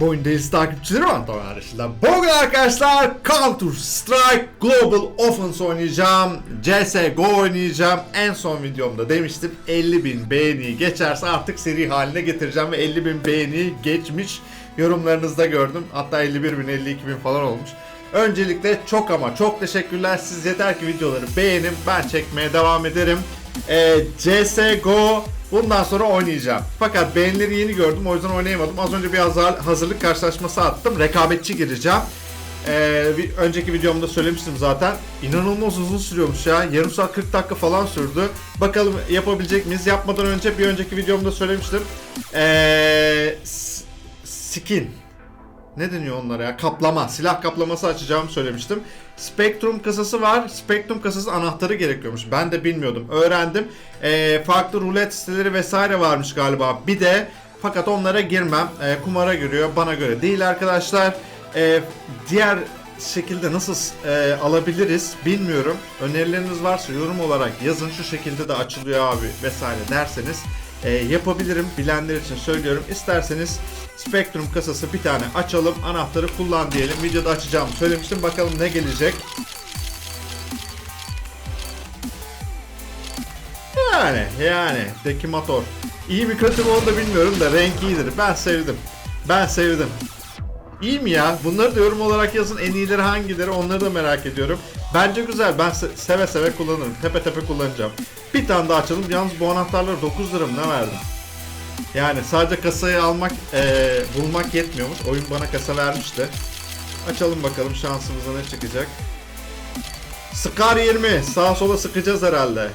Bu oyundayız takipçilerim Anton Arış'la. Bugün arkadaşlar Counter Strike Global Offense oynayacağım. CSGO oynayacağım. En son videomda demiştim 50.000 beğeni geçerse artık seri haline getireceğim ve 50.000 beğeni geçmiş. Yorumlarınızda gördüm. Hatta 51.000 52.000 falan olmuş. Öncelikle çok ama çok teşekkürler. Siz yeter ki videoları beğenin. Ben çekmeye devam ederim. Ee, CSGO bundan sonra oynayacağım. Fakat beğenileri yeni gördüm o yüzden oynayamadım. Az önce bir hazır- hazırlık karşılaşması attım. Rekabetçi gireceğim. Ee, bir önceki videomda söylemiştim zaten. İnanılmaz uzun sürüyormuş ya. Yarım saat 40 dakika falan sürdü. Bakalım yapabilecek miyiz? Yapmadan önce bir önceki videomda söylemiştim. Ee, skin ne deniyor onlara ya? Kaplama. Silah kaplaması açacağımı söylemiştim. Spectrum kasası var. Spectrum kasası anahtarı gerekiyormuş. Ben de bilmiyordum. Öğrendim. Ee, farklı rulet siteleri vesaire varmış galiba. Bir de fakat onlara girmem. Ee, kumara giriyor. Bana göre değil arkadaşlar. Ee, diğer şekilde nasıl e, alabiliriz bilmiyorum. Önerileriniz varsa yorum olarak yazın. Şu şekilde de açılıyor abi vesaire derseniz e, yapabilirim. Bilenler için söylüyorum. İsterseniz Spectrum kasası bir tane açalım. Anahtarı kullan diyelim. Videoda açacağımı söylemiştim. Bakalım ne gelecek. Yani yani Dekimator. İyi mi kötü mü onu da bilmiyorum da renk iyidir. Ben sevdim. Ben sevdim. İyi mi ya? Bunları da yorum olarak yazın. En iyileri hangileri onları da merak ediyorum. Bence güzel. Ben se- seve seve kullanırım. Tepe tepe kullanacağım. Bir tane daha açalım. Yalnız bu anahtarları 9 lira mı ne verdim? Yani sadece kasayı almak, eee, bulmak yetmiyormuş. Oyun bana kasa vermişti. Açalım bakalım şansımıza ne çıkacak. Scar 20. Sağa sola sıkacağız herhalde.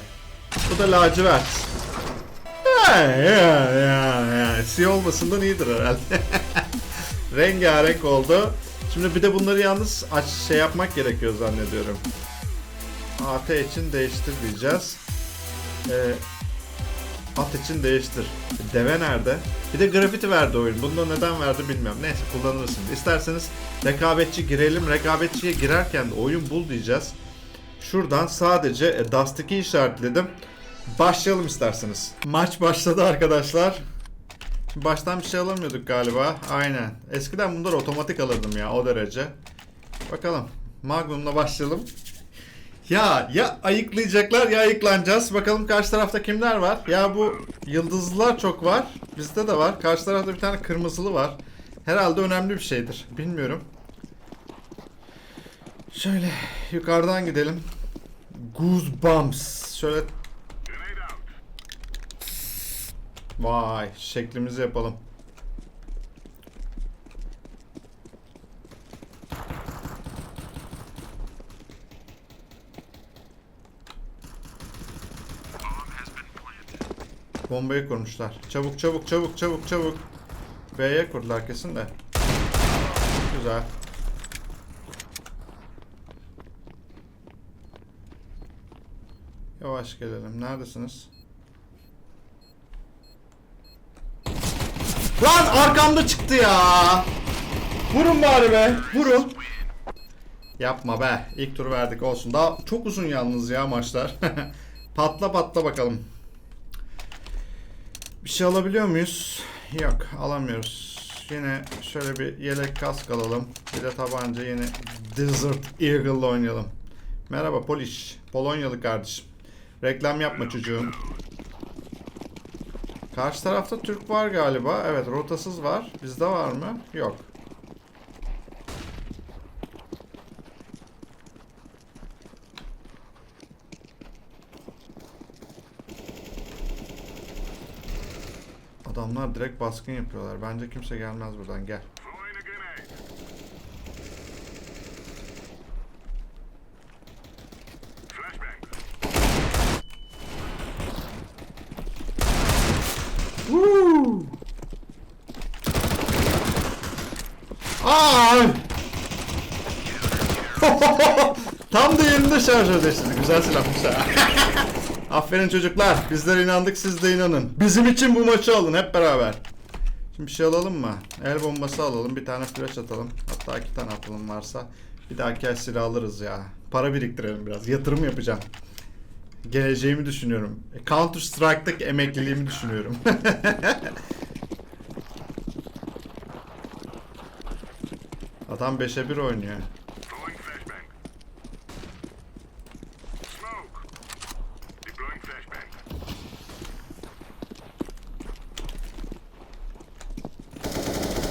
Bu da lacivert. Ya ya ya ya. Siyah olmasından iyidir herhalde. Rengarenk oldu. Şimdi bir de bunları yalnız aç şey yapmak gerekiyor zannediyorum. AT için değiştir. Ee, at için değiştir. Deve nerede? Bir de grafiti verdi oyun. Bunu da neden verdi bilmiyorum. Neyse kullanırız şimdi. İsterseniz rekabetçi girelim. Rekabetçiye girerken de oyun bul diyeceğiz. Şuradan sadece e, Dust 2 işaretledim. Başlayalım isterseniz. Maç başladı arkadaşlar. Şimdi baştan bir şey alamıyorduk galiba. Aynen. Eskiden bunları otomatik alırdım ya o derece. Bakalım. Magnum'la başlayalım. Ya ya ayıklayacaklar ya ayıklanacağız. Bakalım karşı tarafta kimler var? Ya bu yıldızlılar çok var. Bizde de var. Karşı tarafta bir tane kırmızılı var. Herhalde önemli bir şeydir. Bilmiyorum. Şöyle yukarıdan gidelim. Goosebumps. Şöyle Vay şeklimizi yapalım. Bombayı kurmuşlar. Çabuk çabuk çabuk çabuk çabuk. B'ye kurdular kesin de. Güzel. Yavaş gelelim. Neredesiniz? Lan arkamda çıktı ya. Vurun bari be. Vurun. Yapma be. İlk tur verdik olsun. Daha çok uzun yalnız ya maçlar. patla patla bakalım. Bir şey alabiliyor muyuz? Yok alamıyoruz. Yine şöyle bir yelek kask alalım. Bir de tabanca yine Desert Eagle'la oynayalım. Merhaba Polish. Polonyalı kardeşim. Reklam yapma çocuğum. Karşı tarafta Türk var galiba. Evet rotasız var. Bizde var mı? Yok. Direkt baskın yapıyorlar. Bence kimse gelmez buradan. Gel. Ay! Tam da yerinde şarjör değiştirdi. Güzel silahmış ha. Aferin çocuklar. Bizler inandık siz de inanın. Bizim için bu maçı alın hep beraber. Şimdi bir şey alalım mı? El bombası alalım. Bir tane flash atalım. Hatta iki tane atalım varsa. Bir dahaki el silah alırız ya. Para biriktirelim biraz. Yatırım yapacağım. Geleceğimi düşünüyorum. Counter Strike'daki emekliliğimi düşünüyorum. Adam 5'e 1 oynuyor. Throwing flashbang. Smoke. Deploying flashbang.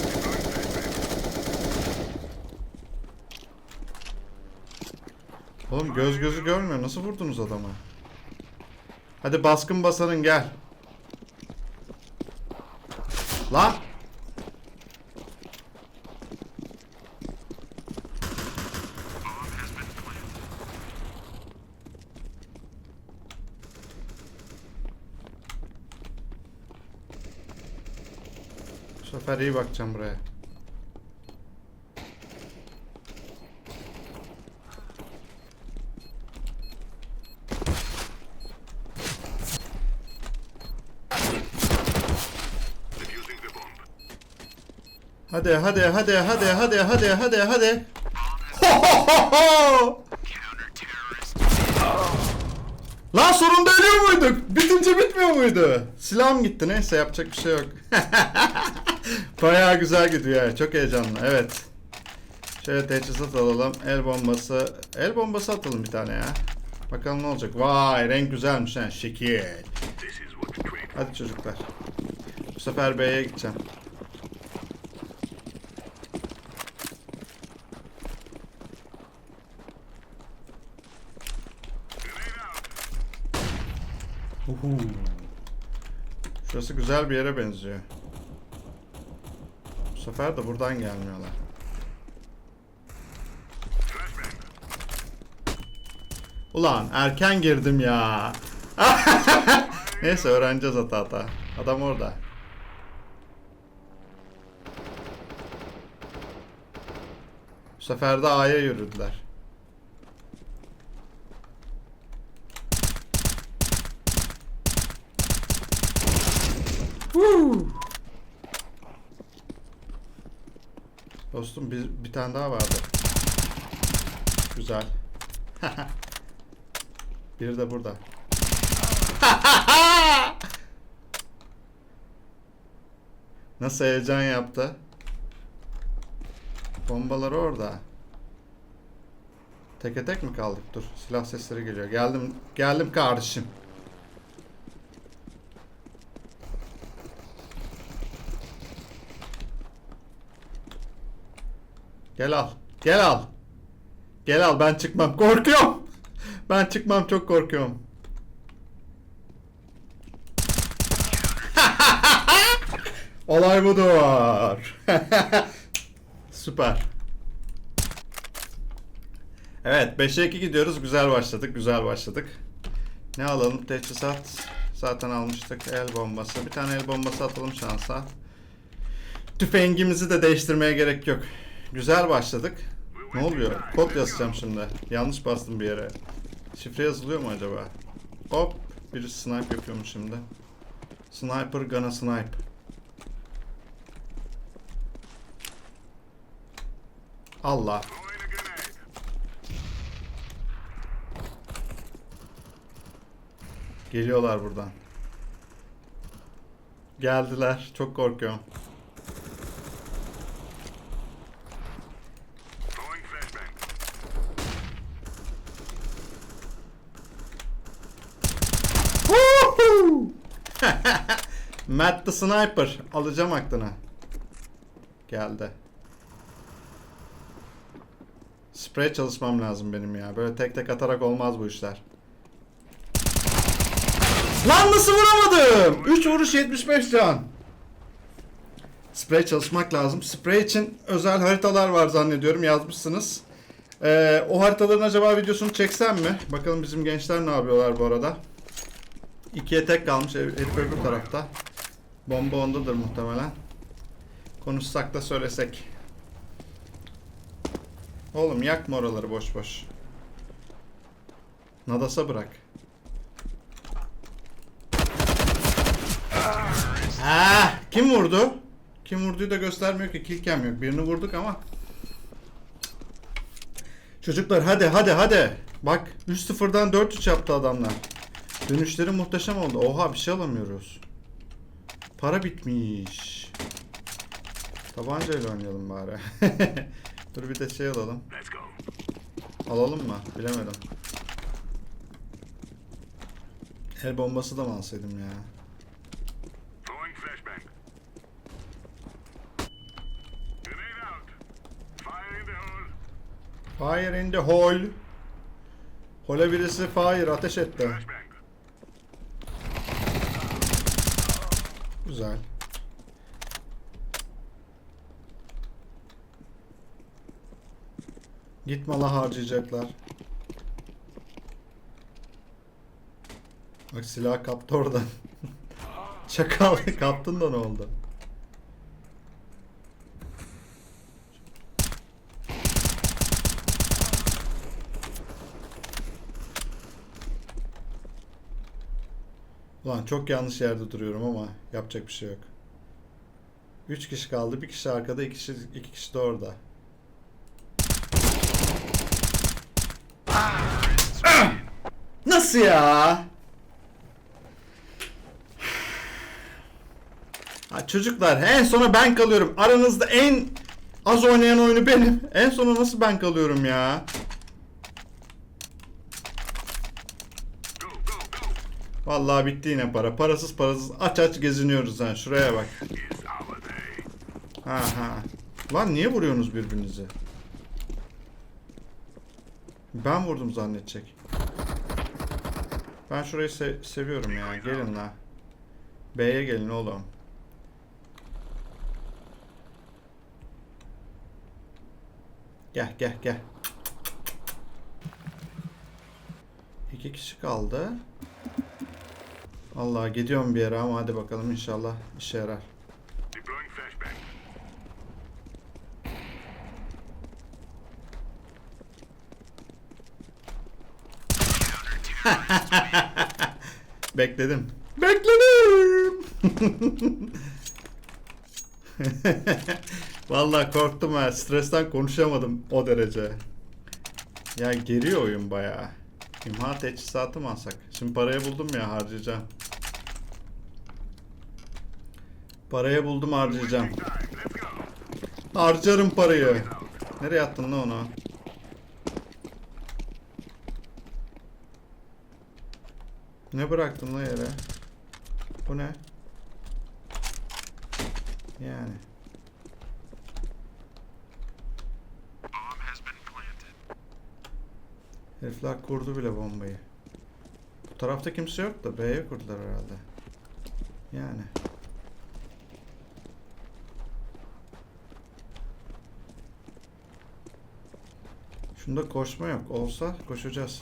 Deploying flashbang. Oğlum göz gözü görmüyor. Nasıl vurdunuz adamı? Hadi baskın basanın gel. Lan! Bu sefer iyi bakacağım buraya. Hadi hadi hadi hadi hadi hadi hadi hadi. Ho, ho, ho! Lan sonunda ölüyor muyduk? Bitince bitmiyor muydu? Silahım gitti neyse yapacak bir şey yok. Bayağı güzel gidiyor ya. Çok heyecanlı evet. Şöyle teçhizat alalım. El bombası. El bombası atalım bir tane ya. Bakalım ne olacak. Vay renk güzelmiş ha. Şekil. Hadi çocuklar. Bu sefer B'ye gideceğim. Uhu. Şurası güzel bir yere benziyor. Bu sefer de buradan gelmiyorlar. Ulan erken girdim ya. Neyse öğreneceğiz hata hata. Adam orada. Bu sefer de A'ya yürüdüler. Huu. Dostum bir, bir tane daha vardı. Güzel. Biri de burada. Nasıl heyecan yaptı? Bombalar orada. Teke tek mi kaldık? Dur silah sesleri geliyor. Geldim geldim kardeşim. Gel al. Gel al. Gel al ben çıkmam. Korkuyorum. Ben çıkmam çok korkuyorum. Olay budur. Süper. Evet 5'e 2 gidiyoruz. Güzel başladık. Güzel başladık. Ne alalım? Teçhizat. Zaten almıştık. El bombası. Bir tane el bombası atalım şansa. Tüfengimizi de değiştirmeye gerek yok. Güzel başladık. Ne oluyor? Kod yazacağım şimdi. Yanlış bastım bir yere. Şifre yazılıyor mu acaba? Hop. Biri snipe yapıyormuş şimdi. Sniper gonna snipe. Allah. Geliyorlar buradan. Geldiler. Çok korkuyorum. Matt the Sniper. Alacağım aklına. Geldi. Sprey çalışmam lazım benim ya. Böyle tek tek atarak olmaz bu işler. Lan nasıl vuramadım? 3 vuruş 75 can. Sprey çalışmak lazım. Sprey için özel haritalar var zannediyorum yazmışsınız. Ee, o haritaların acaba videosunu çeksem mi? Bakalım bizim gençler ne yapıyorlar bu arada. İkiye tek kalmış. Herif öbür tarafta. Bomba ondadır muhtemelen. Konuşsak da söylesek. Oğlum yakma oraları boş boş. Nadas'a bırak. Ah, kim vurdu? Kim vurduğu da göstermiyor ki. Killcam yok. Birini vurduk ama. Çocuklar hadi hadi hadi. Bak 3-0'dan 4-3 yaptı adamlar. Dönüşleri muhteşem oldu. Oha bir şey alamıyoruz. Para bitmiş. Tabancayla oynayalım bari. Dur bir de şey alalım. Alalım mı? Bilemedim. El bombası da mı alsaydım ya? Fire in the hole. Hole birisi fire ateş etti. Flashbang. Güzel. Gitme la harcayacaklar. Bak silah kaptı oradan. Çakal kaptın da ne oldu? Ulan çok yanlış yerde duruyorum ama yapacak bir şey yok. 3 kişi kaldı. Bir kişi arkada, iki kişi, iki kişi de orada. Nasıl ya? Ha, çocuklar en sona ben kalıyorum. Aranızda en az oynayan oyunu benim. En sona nasıl ben kalıyorum ya? Vallahi bitti yine para. Parasız parasız aç aç geziniyoruz ha. Şuraya bak. Ha ha. Lan niye vuruyorsunuz birbirinizi? Ben vurdum zannedecek. Ben şurayı se- seviyorum ya. Gelin la. B'ye gelin oğlum. Gel gel gel. İki kişi kaldı. Allah gidiyorum bir yere ama hadi bakalım inşallah işe yarar. Bekledim. Bekledim. Vallahi korktum ha. Stresten konuşamadım o derece. Ya geriyor oyun bayağı. İmha teçhizatı mı alsak? Şimdi parayı buldum ya harcayacağım. Parayı buldum harcayacağım. Harcarım parayı. Nereye attın lan onu? Ne bıraktın lan yere? Bu ne? Yani. Herifler kurdu bile bombayı. Bu tarafta kimse yok da B'ye kurdular herhalde. Yani. Şunda koşma yok. Olsa koşacağız.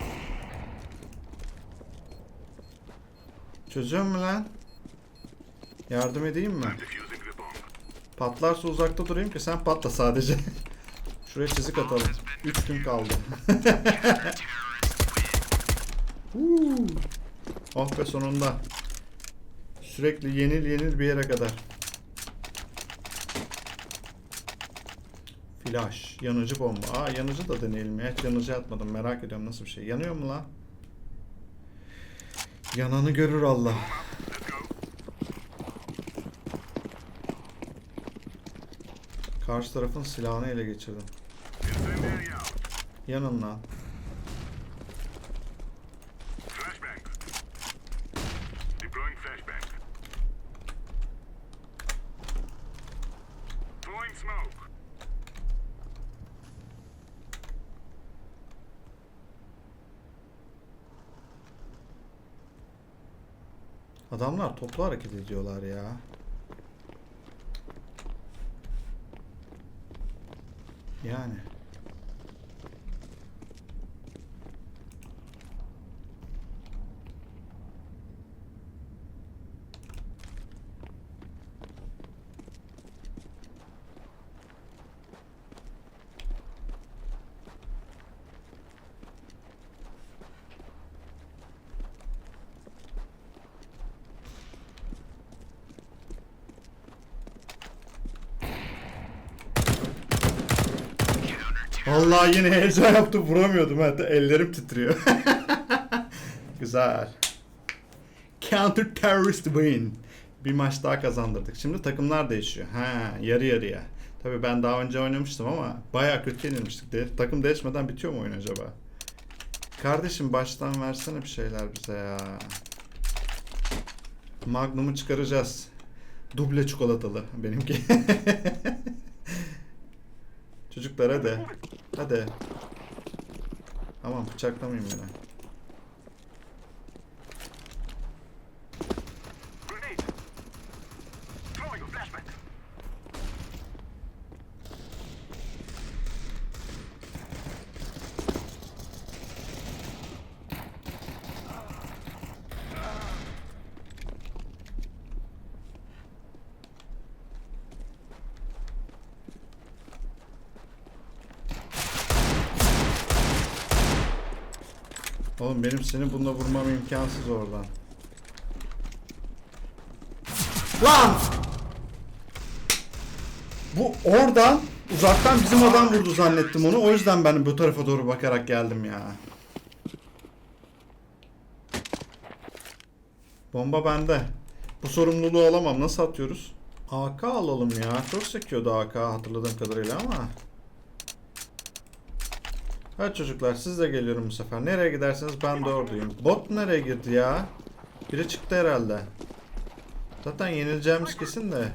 Çözüyor mu lan? Yardım edeyim mi? Patlarsa uzakta durayım ki sen patla sadece. Şuraya çizik atalım. 3 gün kaldı. Oh be sonunda. Sürekli yenil yenil bir yere kadar. Flash. Yanıcı bomba. Aa yanıcı da deneyelim. Hiç yanıcı atmadım. Merak ediyorum nasıl bir şey. Yanıyor mu lan? Yananı görür Allah. Karşı tarafın silahını ele geçirdim. Yanın lan. Flashbang. Deploying flashbang. Throwing smoke. Adamlar toplu hareket ediyorlar ya. Yani. Vallahi yine heyecan yaptım vuramıyordum hatta ellerim titriyor. Güzel. Counter terrorist win. Bir maç daha kazandırdık. Şimdi takımlar değişiyor. Ha, yarı yarıya. Tabii ben daha önce oynamıştım ama bayağı kötü yenilmiştik. De, takım değişmeden bitiyor mu oyun acaba? Kardeşim baştan versene bir şeyler bize ya. Magnum'u çıkaracağız. Duble çikolatalı benimki. Çocuklar hadi. Hadi. Aman bıçaklamayayım yine. Oğlum benim seni bununla vurmam imkansız oradan. Lan! Bu oradan uzaktan bizim adam vurdu zannettim onu. O yüzden ben bu tarafa doğru bakarak geldim ya. Bomba bende. Bu sorumluluğu alamam. Nasıl atıyoruz? AK alalım ya. Çok sekiyordu AK hatırladığım kadarıyla ama. Hadi çocuklar siz de geliyorum bu sefer. Nereye giderseniz ben de oradayım. Bot nereye girdi ya? Biri çıktı herhalde. Zaten yenileceğimiz kesin de.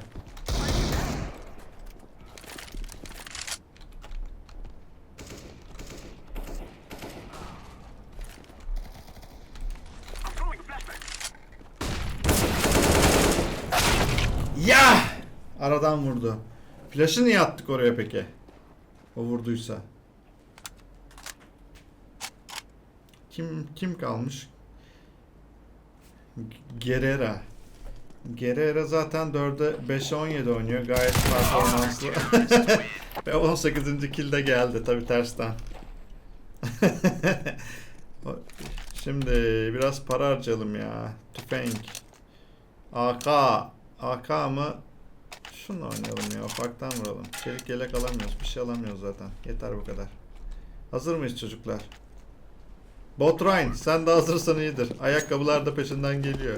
Ya! Aradan vurdu. Flash'ı niye attık oraya peki? O vurduysa. Kim kim kalmış? Gerera. Gerera zaten 4'e 5'e 17 oynuyor. Gayet performanslı. Ve 18. kill de geldi tabi tersten. Şimdi biraz para harcayalım ya. Tüfenk. AK. AK mı? Şununla oynayalım ya. Ufaktan vuralım. Çelik yelek alamıyoruz. Bir şey alamıyoruz zaten. Yeter bu kadar. Hazır mıyız çocuklar? Botrain sen de hazırsan iyidir. Ayakkabılar da peşinden geliyor.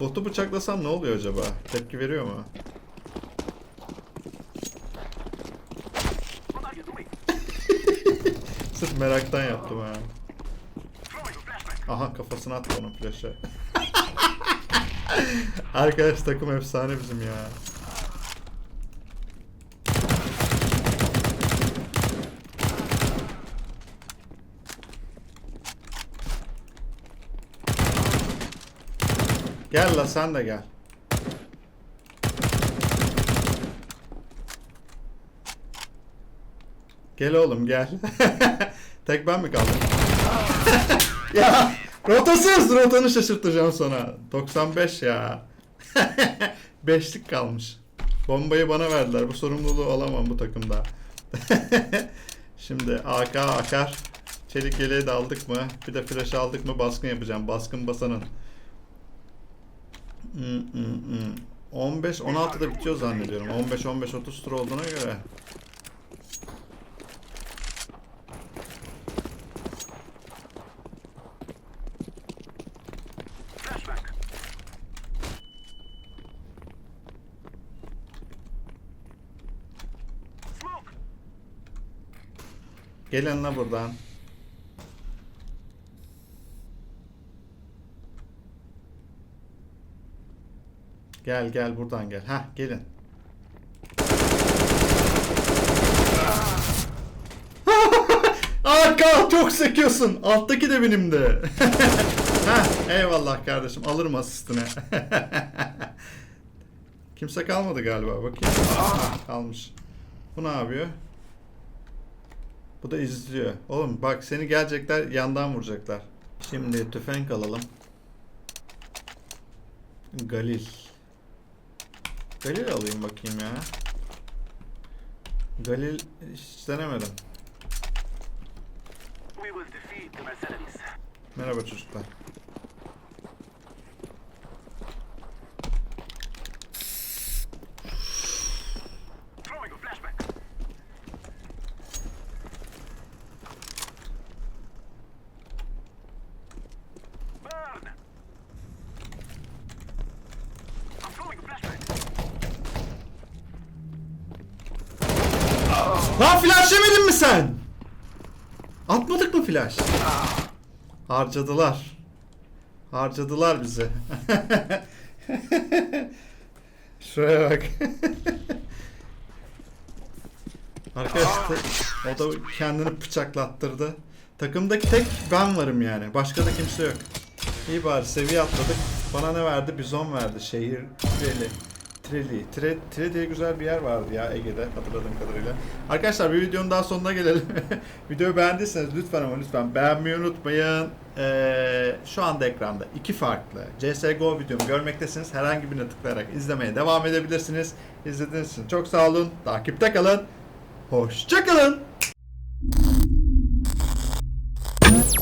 Botu bıçaklasam ne oluyor acaba? Tepki veriyor mu? Sırf meraktan yaptım ha. Aha kafasına attı onun flaşı. Arkadaş takım efsane bizim ya. Gel la sen de gel. Gel oğlum gel. Tek ben mi kaldım? ya rotasız rotanı şaşırtacağım sana. 95 ya. Beşlik kalmış. Bombayı bana verdiler. Bu sorumluluğu alamam bu takımda. Şimdi AK akar. Çelik yeleği de aldık mı? Bir de flash aldık mı baskın yapacağım. Baskın basanın. Hmm, hmm, hmm. 15 16'da bitiyor zannediyorum. 15 15 30 tur olduğuna göre. Gelin la buradan. Gel gel buradan gel. Hah gelin. Arka çok sekiyorsun. Alttaki de benim de. Heh, eyvallah kardeşim. Alırım asistine. Kimse kalmadı galiba. Bakayım. Aa, kalmış. Bu ne yapıyor? Bu da izliyor. Oğlum bak seni gelecekler yandan vuracaklar. Şimdi tüfek alalım. Galil. Galil alayım bakayım ya. Galil hiç denemedim. Merhaba çocuklar. Throwing a flashbang. Burn. I'm throwing a flashbang. Lan flash yemedin mi sen? Atmadık mı flash? Harcadılar. Harcadılar bizi. Şuraya bak. Arkadaşlar o da kendini bıçaklattırdı. Takımdaki tek ben varım yani. Başka da kimse yok. İyi bari seviye atladık. Bana ne verdi? Bizon verdi. Şehir Treli. Treli. Tre, Tre diye güzel bir yer vardı ya Ege'de hatırladığım kadarıyla. Arkadaşlar bir videonun daha sonuna gelelim. Videoyu beğendiyseniz lütfen ama lütfen beğenmeyi unutmayın. Ee, şu anda ekranda iki farklı CSGO videomu görmektesiniz. Herhangi birine tıklayarak izlemeye devam edebilirsiniz. İzlediğiniz için çok sağ olun. Takipte kalın. Hoşçakalın.